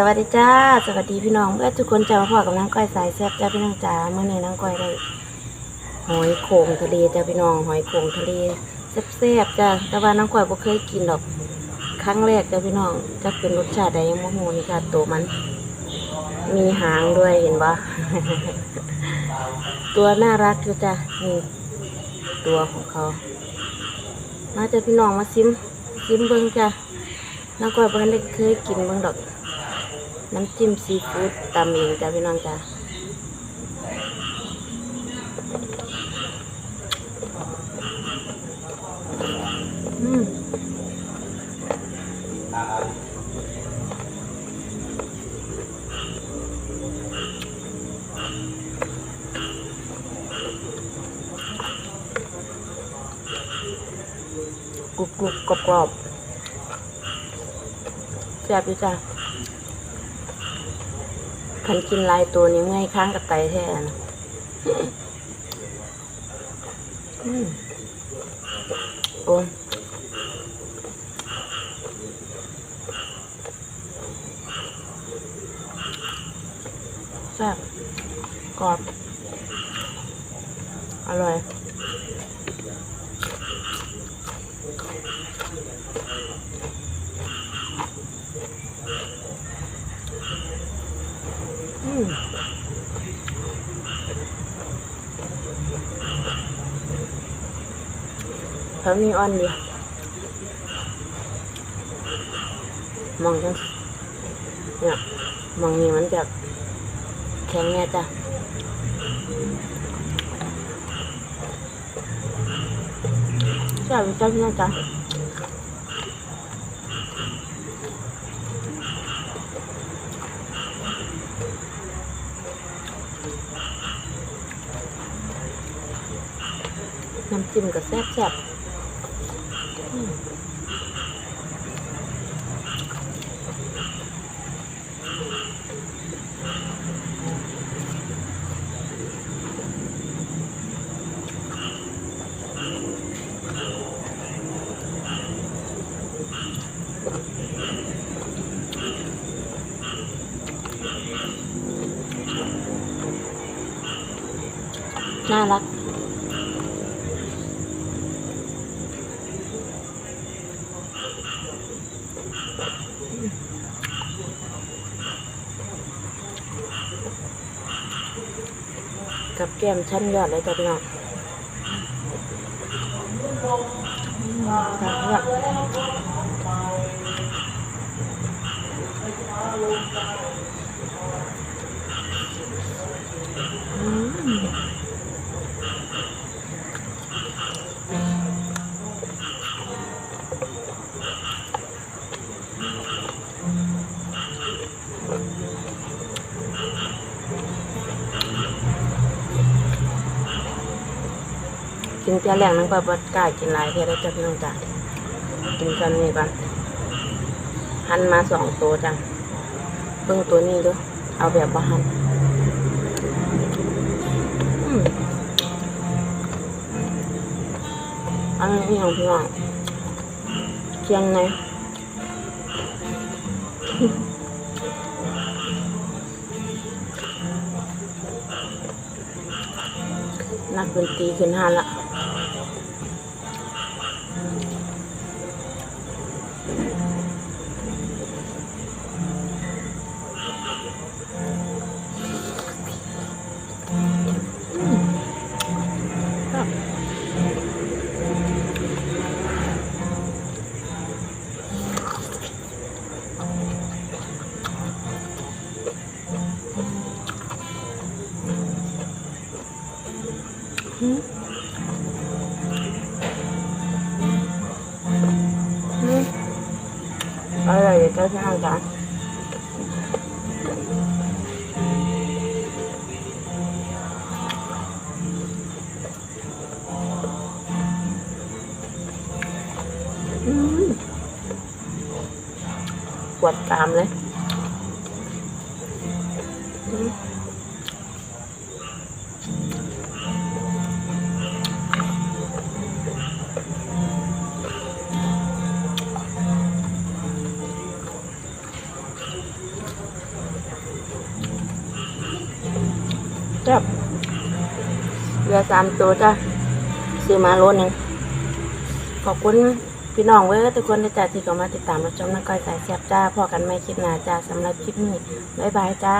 สวัสดีจ้า สวัสดีพี่น้องเพื่อทุกคนจ้ามาพอกับน้ำก้อยสายแซ่บจ้าพี่น้องจ้าเมื่อนี้น้ำก้อยได้หอยโขงทะเลจ้าพี่น้องหอยโขงทะเลแซ่บๆจ้าแต่ว่าน้ำก้อยบ่เคยกินหรอกครั้งแรกจ้าพี่น้องจะเป็นรสชาติใดยังโมโหนี่จ้าตัวมัน มีหางด้วยเห็นปะตัวน่ารักอยู่จ้านี่ตัวของเขามาจ้าพี่น้องมาซิมซิมเบิ้งจ้าน้ำก้อยบ่ทันได้เคยกินเบิ้งดอก น้ำจิ้มซีฟู้ดตามเองจ้าพี่น้องจ้าอืมกรุบกรุบกรอบกรอบๆแซ่บอยู่จ้า คันกินลายตัวนี้เมื่อยค้างกับไตแท้นะโอ้แซ่บกรอบ อร่อย อืม เขามีอ้อนดีมองจังเนี่ยมองนี้มันจะแข็งเนี่ยจ้ะจ้าจ้าพี่น้องจ้ะน้ำจิ้มก็แซ่บแน่ารัก กับแก้มชั้นยอดเลยจ้ะพี่น้องครับ กินเตี้ยแรงนั่งแบบว่ากล้ากินหลายเท่าแล้จ้ะพี่น้องจ้ะกินกันนี่ก่อนหันมาสองตัวจ้ะเบิ่งตัวนี้ดูเอาแบบว่าหันอันนี้ของพี่น้องเคียงในนักดนตรีขึ้นห้านละ อื อร่อยเลยจ้าพี่ น้องจ้าอืมปวดกรามเลยอืมจับเรือสามตัวจ้ะซื้อมาโลนึงขอบคุณพี่น้องเว้ยทุกคนที่จ่าที่เข้ามาติดตามรับชมนักก้อยสายแซ่บจ้าพอกันไม่คลิปหน้าจ้าสำหรับคลิปนี้ บ๊ายบายจ้า